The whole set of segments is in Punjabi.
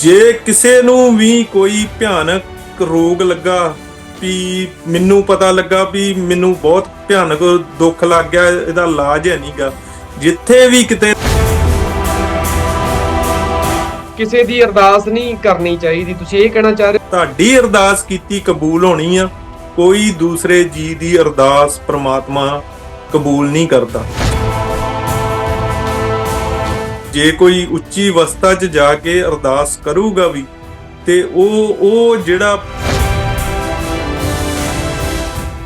ਜੇ ਕਿਸੇ ਨੂੰ ਵੀ ਕੋਈ ਭਿਆਨਕ ਰੋਗ ਲੱਗਾ ਵੀ ਮੈਨੂੰ ਪਤਾ ਲੱਗਾ ਵੀ ਮੈਨੂੰ ਬਹੁਤ ਭਿਆਨਕ ਦੁੱਖ ਲੱਗ ਗਿਆ ਇਹਦਾ ਇਲਾਜ ਹੈ ਨਹੀਂਗਾ ਜਿੱਥੇ ਵੀ ਕਿਤੇ ਕਿਸੇ ਦੀ ਅਰਦਾਸ ਨਹੀਂ ਕਰਨੀ ਚਾਹੀਦੀ। ਤੁਸੀਂ ਇਹ ਕਹਿਣਾ ਚਾਹ ਰਹੇ ਤੁਹਾਡੀ ਅਰਦਾਸ ਕੀਤੀ ਕਬੂਲ ਹੋਣੀ ਆ। ਕੋਈ ਦੂਸਰੇ ਜੀ ਦੀ ਅਰਦਾਸ ਪ੍ਰਮਾਤਮਾ ਕਬੂਲ ਨਹੀਂ ਕਰਦਾ। ਜੇ ਕੋਈ ਉੱਚੀ ਅਵਸਥਾ 'ਚ ਜਾ ਕੇ ਅਰਦਾਸ ਕਰੂਗਾ ਵੀ ਤੇ ਉਹ ਉਹ ਜਿਹੜਾ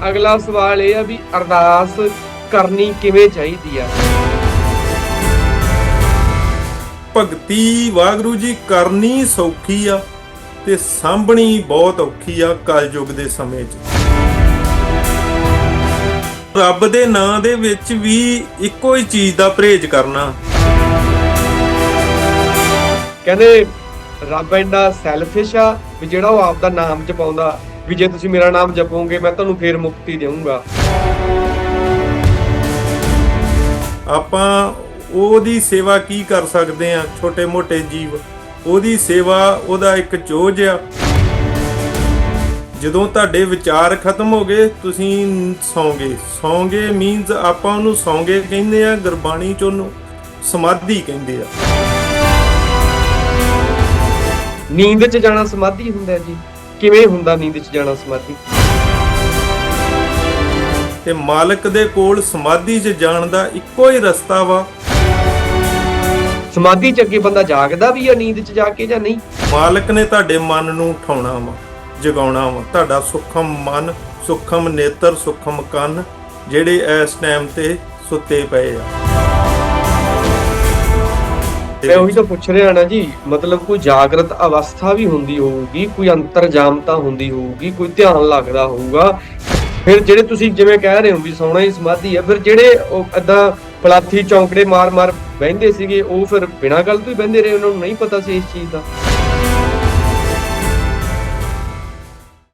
ਅਗਲਾ ਸਵਾਲ ਇਹ ਆ ਵੀ ਅਰਦਾਸ ਕਰਨੀ ਕਿਵੇਂ ਚਾਹੀਦੀ ਆ? ਭਗਤੀ ਵਾਹਿਗੁਰੂ ਜੀ ਕਰਨੀ ਸੌਖੀ ਆ ਤੇ ਸਾਂਭਣੀ ਬਹੁਤ ਔਖੀ ਆ ਕਲਯੁਗ ਦੇ ਸਮੇਂ 'ਚ। ਰੱਬ ਦੇ ਨਾਂ ਦੇ ਵਿੱਚ ਵੀ ਇੱਕੋ ਹੀ ਚੀਜ਼ ਦਾ ਪਰਹੇਜ਼ ਕਰਨਾ। ਕਹਿੰਦੇ ਰੱਬ ਇੰਨਾ ਸੈਲਫਿਸ਼ ਆ ਵੀ ਜਿਹੜਾ ਉਹ ਆਪ ਦਾ ਨਾਮ ਜਪਾਉਂਦਾ ਵੀ ਜੇ ਤੁਸੀਂ ਮੇਰਾ ਨਾਮ ਜਪੋਗੇ ਮੈਂ ਤੁਹਾਨੂੰ ਫੇਰ ਮੁਕਤੀ ਦੇਵਾਂਗਾ ਆਪਾਂ ਉਹਦੀ ਸੇਵਾ ਕੀ ਕਰ ਸਕਦੇ ਆ ਛੋਟੇ ਮੋਟੇ ਜੀਵ? ਉਹਦੀ ਸੇਵਾ, ਉਹਦਾ ਇੱਕ ਚੋਜ ਆ। ਜਦੋਂ ਤੁਹਾਡੇ ਵਿਚਾਰ ਖਤਮ ਹੋ ਗਏ, ਤੁਸੀਂ ਸੌਂਗੇ। ਸੌਂਗੇ ਮੀਨਸ ਆਪਾਂ ਉਹਨੂੰ ਸੌਂਗੇ ਕਹਿੰਦੇ ਆ ਗੁਰਬਾਣੀ ਚ ਉਹਨੂੰ ਸਮਾਧੀ ਕਹਿੰਦੇ ਆ। ਨੀਂਦ 'ਚ ਜਾਣਾ ਸਮਾਧੀ ਹੁੰਦਾ ਜੀ। ਕਿਵੇਂ ਹੁੰਦਾ ਨੀਂਦ 'ਚ ਜਾਣਾ ਸਮਾਧੀ? ਤੇ ਮਾਲਕ ਦੇ ਕੋਲ ਸਮਾਧੀ 'ਚ ਜਾਣ ਦਾ ਇੱਕੋ ਹੀ ਰਸਤਾ ਵਾ। ਸਮਾਧੀ 'ਚ ਅੱਗੇ ਬੰਦਾ ਜਾਗਦਾ ਵੀ ਆ ਨੀਂਦ 'ਚ ਜਾ ਕੇ ਜਾਂ ਨਹੀਂ? ਮਾਲਕ ਨੇ ਤੁਹਾਡੇ ਮਨ ਨੂੰ ਉਠਾਉਣਾ ਵਾ ਜਗਾਉਣਾ ਵਾ। ਤੁਹਾਡਾ ਸੁਖਮ ਮਨ ਸੁਖਮ ਨੇਤਰ ਸੁਖਮ ਕੰਨ ਜਿਹੜੇ ਇਸ ਟਾਈਮ ਤੇ ਸੁੱਤੇ ਪਏ ਆ। ਮੈਂ ਉਹੀ ਤਾਂ ਪੁੱਛ ਰਿਹਾ ਨਾ ਜੀ, ਮਤਲਬ ਕੋਈ ਜਾਗਰਤ ਅਵਸਥਾ ਵੀ ਹੁੰਦੀ ਹੋਊਗੀ, ਕੋਈ ਅੰਤਰਜਾਮਤਾ ਹੁੰਦੀ ਹੋਊਗੀ, ਕੋਈ ਧਿਆਨ ਲੱਗਦਾ ਹੋਊਗਾ। ਫਿਰ ਜਿਹੜੇ ਤੁਸੀਂ ਜਿਵੇਂ ਕਹਿ ਰਹੇ ਹੋ ਵੀ ਸੋਹਣਾ ਹੀ ਸਮਾਧੀ ਹੈ, ਫਿਰ ਜਿਹੜੇ ਉਹ ਏਦਾਂ ਪਲਾਥੀ ਚੌਂਕੜੇ ਮਾਰ-ਮਾਰ ਬਹਿੰਦੇ ਸੀਗੇ, ਉਹ ਫਿਰ ਬਿਨਾਂ ਗੱਲ ਤੋਂ ਹੀ ਬਹਿੰਦੇ ਰਹੇ, ਉਹਨਾਂ ਨੂੰ ਨਹੀਂ ਪਤਾ ਸੀ ਇਸ ਚੀਜ਼ ਦਾ।